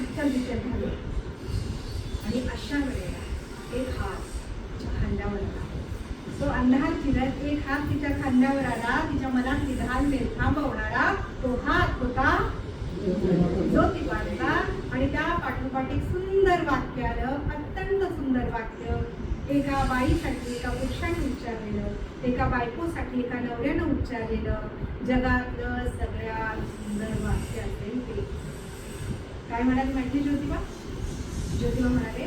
विठ्ठल विठ्ठल झाले आणि अशा वेळेला एक हात खांद्यावर आला. तो अंधार फिरत एक हात तिच्या खांद्यावर आला. तिच्या मनात निधान थांबवणारा तो हात होता ज्योतिबाचा आणि त्या पाठोपाठ एक सुंदर वाक्य आलं अत्यंत सुंदर वाक्य. एका बाईसाठी एका पुरुषाने उच्चारलेलं एका बायकोसाठी एका नवऱ्यानं उच्चारलेलं जगातलं सगळ्यात सुंदर वाक्य असेल ते. काय म्हणाली माहिती ज्योतिबा? ज्योतिबा म्हणाले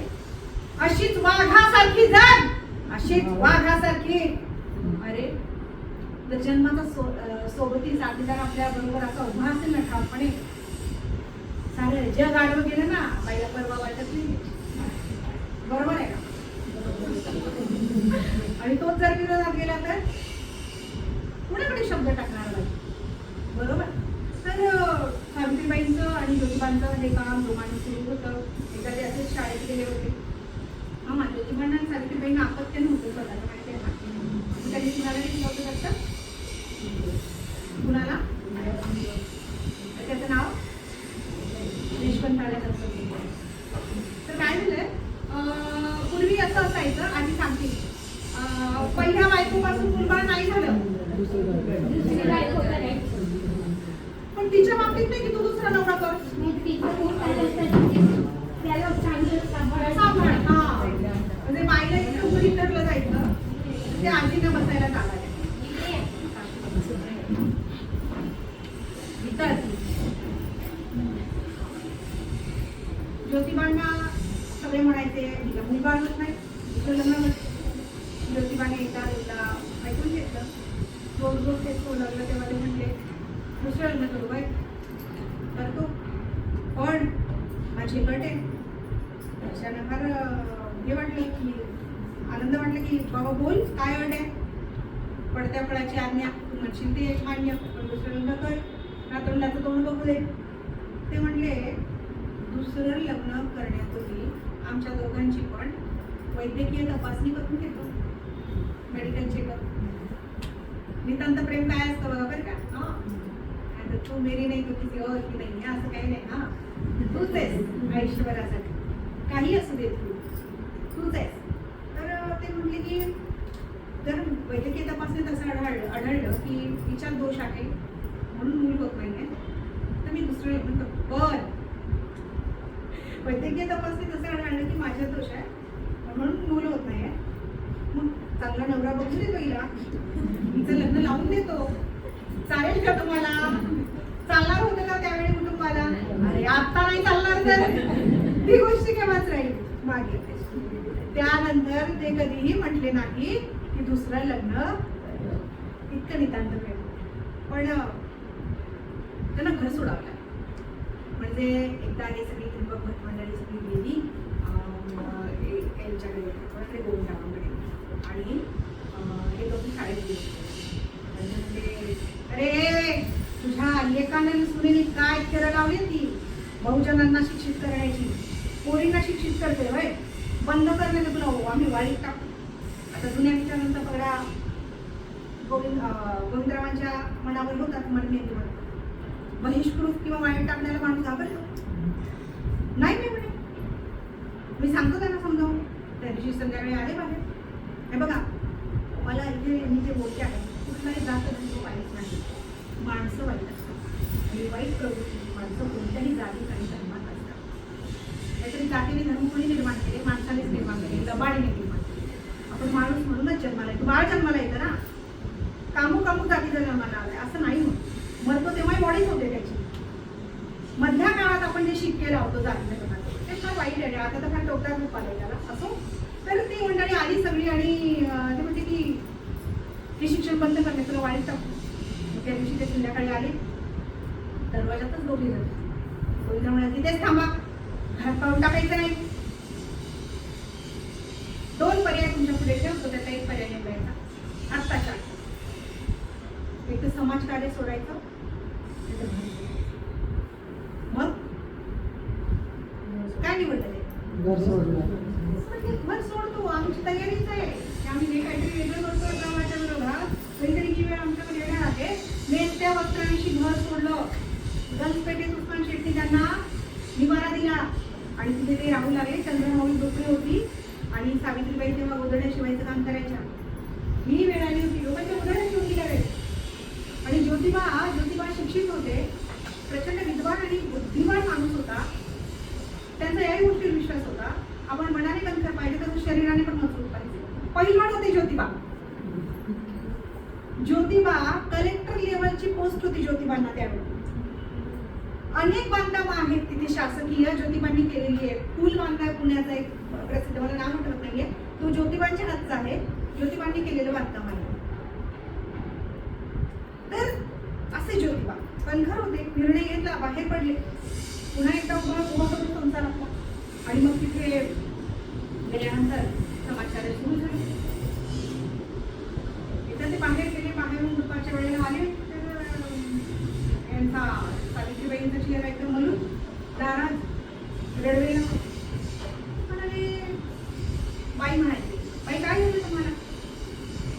अशीच वाघासारखी जग! अशीच वाघासारखी. अरे जर जन्माचा सो सोबती साथीदार आपल्या बरोबर असा उभा असेल ना ठामपणे. चालेल जग आडवं गेलं ना बाईला परवा वाटत नाही बरोबर आहे का आणि तोच जर विरोधात गेला तर कुणाकडे शब्द टाकणार बाई बरोबर तर अं, सावित्रीबाईंचं आणि ज्योतिबांचं हे काम जोमानं सुरू होतं. एखादे ते असेच शाळेत गेले होते. हा मा ज्योतिबांना सारखी बहीण आपत्य नव्हतं स्वतःला माहिती आहे ना त्यांनी कुणाला नाही नव्हतं वाटतं कुणाला? त्याचं नाव? यशवंत तर काय झालंय? पूर्वी असं असायचं आणि सांगते. पहिल्या बायकोपासून कुर्बान नाही झालं. दुसरी बायको. पण तिच्या बाबतीत नाही की तू दुसरा नवरा कर. मग त्याला म्हणजे बाईला इकडे उभं इंटरला जायचं ते आजीनं बसायला चालायचं ज्योतिबांना सगळे म्हणायचे तिला मुलगा आणत नाही तिचं लग्न ज्योतिबाने एकदा एकदा ऐकून घेतलं. रोज रोज तेच तो लागलं तेव्हा दुसरं लग्न करू बाय करतो पण माझी गट आहे त्याच्यानं फार हे वाटलं की आनंद वाटलं की बाबा बोल काय अट आहे? पडत्या फळाची आज्ञा तू म्हणशील ते मान्य. पण दुसरं लग्न कर ना तोंडाचं तोंड बघू दे. ते म्हणले दुसरं लग्न करण्यापूर्वी आमच्या दोघांची पण वैद्यकीय तपासणी करून घेतो. मेडिकल चेकअप नितांत प्रेम काय असतं बघा आता तू मेरी नाही तू किती और की नाही असं काही नाही. हा. तूच आहेस आयुष्यभरासाठी काही असू दे तू. तूच आहेस. तर ते म्हणले की जर वैद्यकीय तपासणीत असं आढळलं आढळलं की तिच्यात दोष आहे म्हणून मूल होत नाही तर मी दुसरं म्हणतो पण वैद्यकीय तपासणीत असं आढळलं की माझ्यात दोष आहे म्हणून मूल होत नाहीये. मग चांगला नवरा बघून देतो हिला. तिचं लग्न लावून देतो. चालेल का तुम्हाला? चालणार होतं का त्यावेळी कुटुंबाला? अरे आता नाही चालणार तर. ती गोष्ट केव्हाच राहील मागे त्यानंतर ते कधीही म्हटले नाही की दुसरं लग्न इतकं नितांत प्रेम पण त्यांना घर सोडावं म्हणजे एकदा हे सगळी त्रिंबक भट मंडळी सगळी गेली यांच्याकडे गोविंदाकडे आणि हे दोघी शाळेत गेले आणि म्हणले, अरे तुझ्या लेकाने सुनेने काय केलं लावली ती? बहुजनांना शिक्षित करायची. पोरींना शिक्षित करते होय. बंद करण्याचं तुला हो आम्ही वाईट टाकू. आता जुन्या विचारांचा पगडा गोविंद गोविंदरावांच्या मनावर होतात मनमेंदीवर बहिष्कृत किंवा वाईट टाकण्याला माणूस घाबरतो नाही मी म्हणे. मी सांगतो त्यांना समजावून. त्या दिवशी संध्याकाळी आले बाहेर. हे बघा मला इथे मी जे बोलते आहे. कुठलाही जात धर्म पाहिजे नाही माणसं वाईट असतात आणि वाईट प्रवृत्ती माणसं कोणत्याही जागी आणि धर्मात असतात. काहीतरी जातीने धर्म कोणी निर्माण केले माणसानेच निर्माण केले लबाडीने निर्माण केले. आपण माणूस म्हणूनच जन्माला येतो. बाळ जन्माला येतं ना. कामू कामू जातीचा जन्माला आलाय असं नाही होत. मरतो तेव्हाही बॉडीच होते त्याची. मधल्या काळात आपण जे शिक्के लावतो जातीच्या जन्मात ते फार वाईट आहे. आता तर फार टोकदार रूप आलं त्याला. असो. तर ती मंडळी आली सगळी आणि ते म्हणते की हे शिक्षण बंद करणे तुला वाईट टाकू त्या दिवशी ते संध्याकाळी आले. दरवाजातच दोघी जण गोविंद म्हणाले तिथेच थांबा. घरात पाहून टाकायचं नाही. दोन पर्याय तुमच्यापुढे ठेवतो त्याचा एक पर्याय निवडायचा. आत्ताच्या एक तर समाज कार्य सोडायचं सोडायचं. मग? काय निवडलं ते? घर सोडलं म्हणजे घर सोडतो आमची तयारीच आहे की आम्ही जे काहीतरी वेगळं करतो गावाच्या विरोधात कधीतरी जी वेळ आमच्याकडे येणार आहे नेसत्या वस्त्रांशी घर सोडलं गंजपेठेत उस्मान शेट्टी त्यांना निवारा दिला. आणि तिथे ते राहू लागले. चंद्रमाऊली झोपडी होती. आणि सावित्रीबाई तेव्हा गोधड्या शिवायचं काम करायच्या. मी वेळ आली होती लोकांच्या गोधड्या शिवून दिल्या वेळ आणि ज्योतिबा ज्योतिबा शिक्षित होते. प्रचंड विद्वान आणि बुद्धिमान माणूस होता. त्यांचा याही गोष्टीवर विश्वास होता. आपण मनाने कणखर पाहिजे तसं शरीराने पण मजबूत पाहिजे. पहिलवान होते ज्योतिबा. ज्योतिबा कलेक्टर लेवलची पोस्ट होती ज्योतिबांना त्यावेळी. अनेक बांधकामं आहेत तिथे शासकीय ज्योतिबांनी केलेली आहे. पूल बांधकाम पुण्याचा एक प्रसिद्ध मला नाव आठवत नाहीये. तो ज्योतिबांच्या हातचा आहे. ज्योतिबांनी केलेलं बांधकाम आहे. तर असे ज्योतिबा. कणखर होते निर्णय घेतला बाहेर पडले. पुन्हा एकदा उभा उभा करून संसार आपला आणि मग तिथे गेल्यानंतर समाजकार्य सुरू झाले एकदा ते बाहेर गेले बाहेरून दुपारच्या वेळेला आले तर अं, यांचा सावित्रीबाईंचा चेहरा एकदम मलून नाराज रडवेला म्हणाले बाई म्हणायची बाई काय झालं तुम्हाला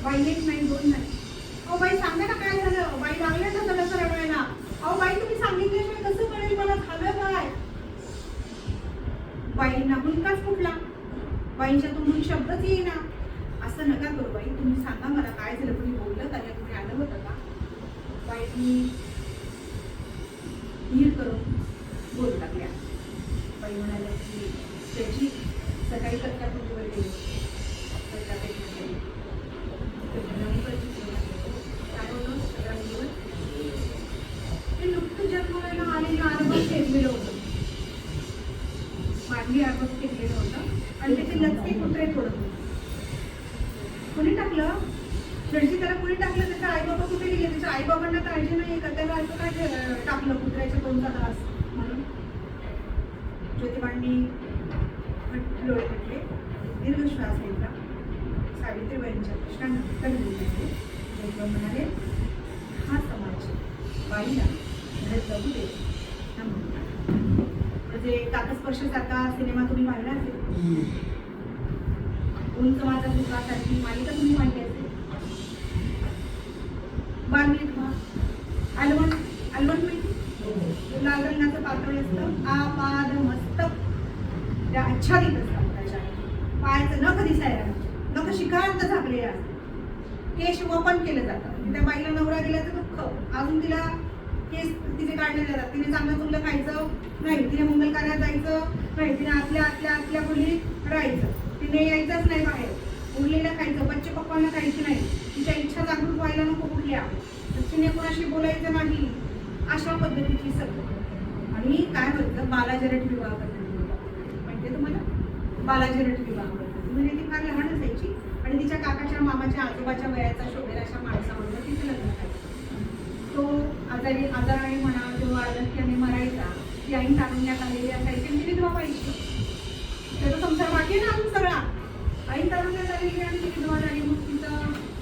बाई एक नाही दोन नाही अहो बाई सांगा ना काय झालं बाई लागल्या ना थोडंसं रडवायला अहो बाई तुम्ही सांगितल्याशिवाय कसं कळेल मला झालं काय बाईंना हुंकाच फुटला. बाईंच्या तोंडून शब्दच येईना. असं नका करू बाई. तुम्ही सांगा मला काय झालं? तुम्ही बोललं का? तुम्ही आलं होतं का? बाईंनी धीर करून बोलू लागल्या. बाई म्हणाल्या की त्याची सकाळी कट्ट्या गेली. कट्ट्या पेटल्या गेली. ते भयंकरची चूक आहे. काय होतं सगळ्या मुलीवर? ते नुकतं जन्माला आलेलं आरबत टेकलेलं होतं मांडली आरबत टेकलेलं होतं आणि कुत्रे थोडं कुणी टाकलं? फ्रेंडशी त्याला कुणी टाकलं? त्याचे आई बाबा कुठे गेले? त्याच्या आई बाबांना काळजी नाही का? त्याला असं काय टाकलं कुत्र्याच्या तोंडचा घास म्हणून. ज्योतिबांनी डोळे म्हटले दीर्घ श्वास घेतला सावित्रीबाईंच्या कृष्णांना उत्तर दिले ज्योतिबा म्हणाले हा समाज बाईला घरात जाऊ दे. म्हणजे काकस्पर्श सारखा सिनेमा तुम्ही पाहिला असेल. उंच माझा पुत्रासारखी मालिका तुम्ही पाहिली असेल. बालमित्र अलवण अलवण माहिती लाल रंगाचं पातळ असतं. आपाद मस्तक त्या आच्छादित असतात त्याच्या. पायाचं नख दिसायला नख शिकारांत झाकलेले असतात. केश वपन केलं जातं. त्या बाईला नवरा गेल्याचं दुःख. अजून तिला केस तिचे काढले जातात. तिने चांगलं चुंगलं खायचं. नाही तिने मंगल कार्यात जायचं. नाही तिने आपल्या आतल्या आतल्या खोली राहायचं. तिने यायचंच नाही बाहेर. उरलेलं खायचं बच्चे पप्पांना खायची नाही. तिच्या इच्छा जागृत व्हायला नको कुठल्या. तर तिने कोणाशी बोलायचं नाही. अशा पद्धतीची सगळं. आणि काय म्हणतं बालाजरट विवाह पद्धती होती. तुम्हाला? बालाजरट विवाह पद्धती म्हणजे ती फार लहान असायची. आणि तिच्या काकाच्या मामाच्या आजोबाच्या वयाचा शोभेल अशा माणसाबरोबर तिचं लग्न करायचं तो आजारी आजाराने म्हणा किंवा आरोग्याने मरायचा ती आई तारुण्यात आलेली असायची आणि तिने विधवा त्याचा संसार बाकी ना आपण सगळा. ऐन तालुक्यात तरी आणि मुक्तीचा